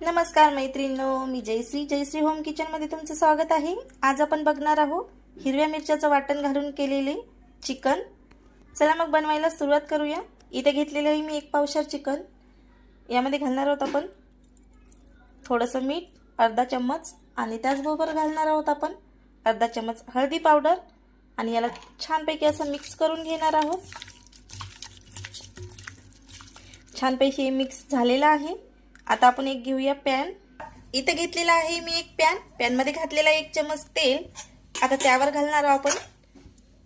नमस्कार मैत्रिणींनो मी जयश्री. जयश्री होम किचनमध्ये तुमचं स्वागत आहे. आज आपण बघणार आहोत हिरव्या मिरच्याचं वाटण घालून केलेले चिकन. चला मग बनवायला सुरुवात करूया. इथे घेतलेलं आहे मी एक पावशार चिकन. यामध्ये घालणार आहोत आपण थोडंसं मीठ अर्धा चम्मच आणि त्याचबरोबर घालणार आहोत आपण अर्धा चम्मच हळदी पावडर. आणि याला छानपैकी असं मिक्स करून घेणार आहोत. छानपैकी हे मिक्स झालेलं आहे. आता आपण एक घेऊया पॅन. इथं घेतलेला आहे मी एक पॅन. पॅनमध्ये घातलेला एक चमच तेल. आता त्यावर घालणार आहोत आपण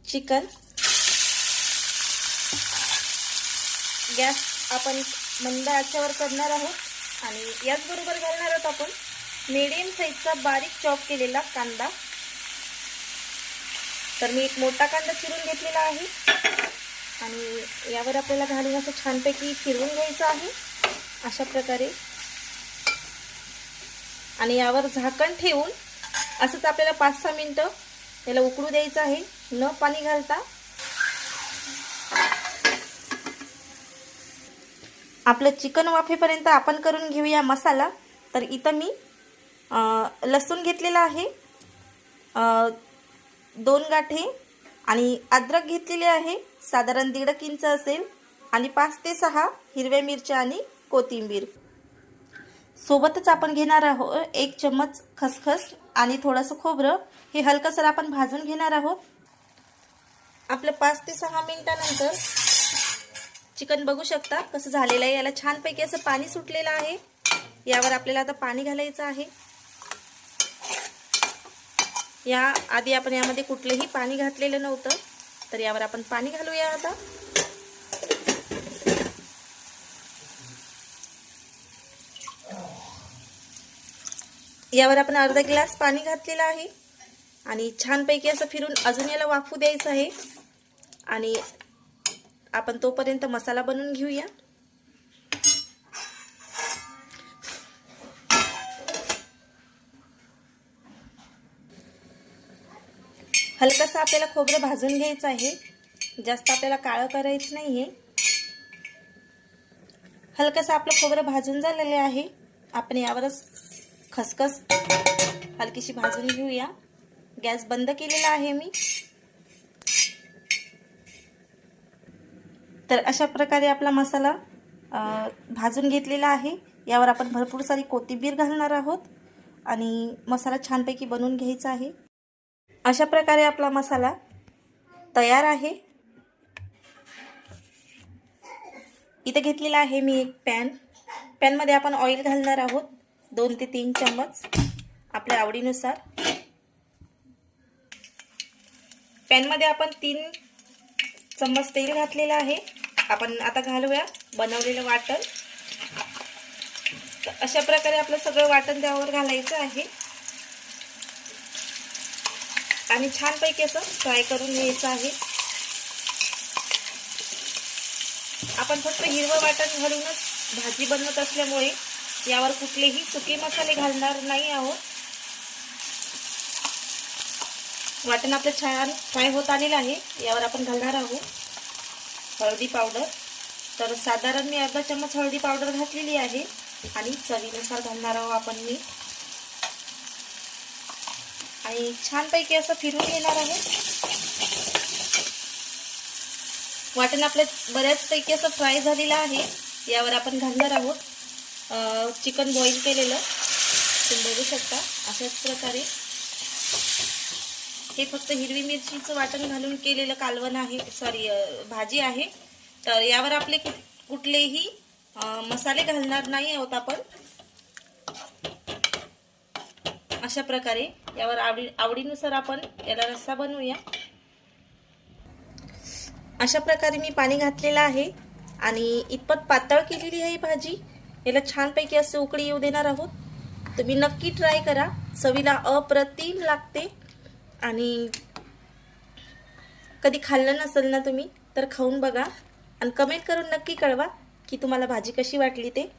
चिकन. गॅस आपण मंद याच्यावर करणार आहोत. आणि याचबरोबर घालणार आहोत आपण मीडियम साईजचा बारीक चॉप केलेला कांदा. तर मी एक मोठा कांदा चिरून घेतलेला आहे. आणि यावर आपल्याला घालून असं छानपैकी फिरवून घ्यायचं आहे. अशा प्रकारे आणि यावर झाकण ठेवून असंच आपल्याला पाच सहा मिनटं त्याला उकळू द्यायचं आहे. न पाणी घालता. आपलं चिकन वाफेपर्यंत आपण करून घेऊया मसाला. तर इथं मी लसूण घेतलेला आहे. दोन गाठे आणि अद्रक घेतलेले आहे. साधारण दीड इंच असेल. आणि पाच ते सहा हिरव्या मिरच्या आणि कोथिंबीर. सोबतच आपण घेणार आहोत एक चम्मच खसखस आणि थोडंसं खोबरं. हे हलकंसर आपण भाजून घेणार आहोत. आपलं पाच ते सहा मिनिटानंतर चिकन बघू शकता कसं झालेलं आहे. याला छानपैकी असं पाणी सुटलेलं आहे. यावर आपल्याला आता पाणी घालायचं आहे. या आधी आपण यामध्ये कुठलंही पाणी घातलेलं नव्हतं तर यावर आपण पाणी घालूया आता. यावर आपण अर्धा ग्लास पाणी घातलेलं आहे. आणि छानपैकी असं फिरून अजून याला वाफू द्यायचं आहे. आणि आपण तोपर्यंत मसाला बनवून घेऊया. हलकंसं आपल्याला खोबरं भाजून घ्यायचं आहे. जास्त आपल्याला काळं करायचं नाही आहे हलकंसं आपलं खोबरं भाजून झालेले आहे. आपण यावरच खसखस हलकीशी भाजून घेऊया. गॅस बंद केलेला आहे मी. तर अशा प्रकारे आपला मसाला भाजून घेतलेला आहे. यावर आपण भरपूर सारी कोथिंबीर घालणार आहोत आणि मसाला छानपैकी बनवून घ्यायचा आहे. अशा प्रकारे आपला मसाला तयार आहे. इथे घेतलेला आहे मी एक पॅन. पॅनमध्ये आपण ऑइल घालणार आहोत. दोन ते तीन चम्मच आपल्या आवडीनुसार. पॅनमध्ये आपण तीन चम्मच तेल घातलेलं आहे. आपण आता घालूया बनवलेलं वाटण. तर अशा प्रकारे आपलं सगळं वाटण त्यावर घालायचं आहे. आणि छानपैकी असं फ्राय करून घ्यायचं आहे. आपण फक्त हिरवं वाटण घालूनच भाजी बनवत असल्यामुळे यावर कुठलेही सुके मसाले घालणार नाही आहोत. वाटण आपलं छान फ्राय होत आलेलं आहे. यावर आपण घालणार आहोत हळदी पावडर. तर साधारण मी अर्धा चम्मच हळदी पावडर घातलेली आहे आणि चवीनुसार घालणार आहोत आपण मी आणि छानपैकी असं फिरून येणार आहे. वाटण आपलं बऱ्याचपैकी असं फ्राय झालेलं आहे. यावर आपण घालणार आहोत चिकन बॉईल केलेलं. तुम्ही बघू शकता अशाच प्रकारे. हे फक्त हिरवी मिरचीचं वाटण घालून केलेलं कालवण आहे सॉरी भाजी आहे. तर यावर आपले कुठलेही मसाले घालणार नाही आहोत आपण. अशा प्रकारे यावर आवडी आवडीनुसार आपण याला रस्सा बनवूया. अशा प्रकारे मी पाणी घातलेलं आहे आणि इतपत पातळ केलेली आहे भाजी. याला छानपैकी असे उकळी येऊ देणार आहोत. तुम्ही नक्की ट्राय करा. चवीला अप्रतिम लागते. आणि कधी खाल्लं नसेल ना तुम्ही तर खाऊन बघा. आणि कमेंट करून नक्की कळवा की तुम्हाला भाजी कशी वाटली ते.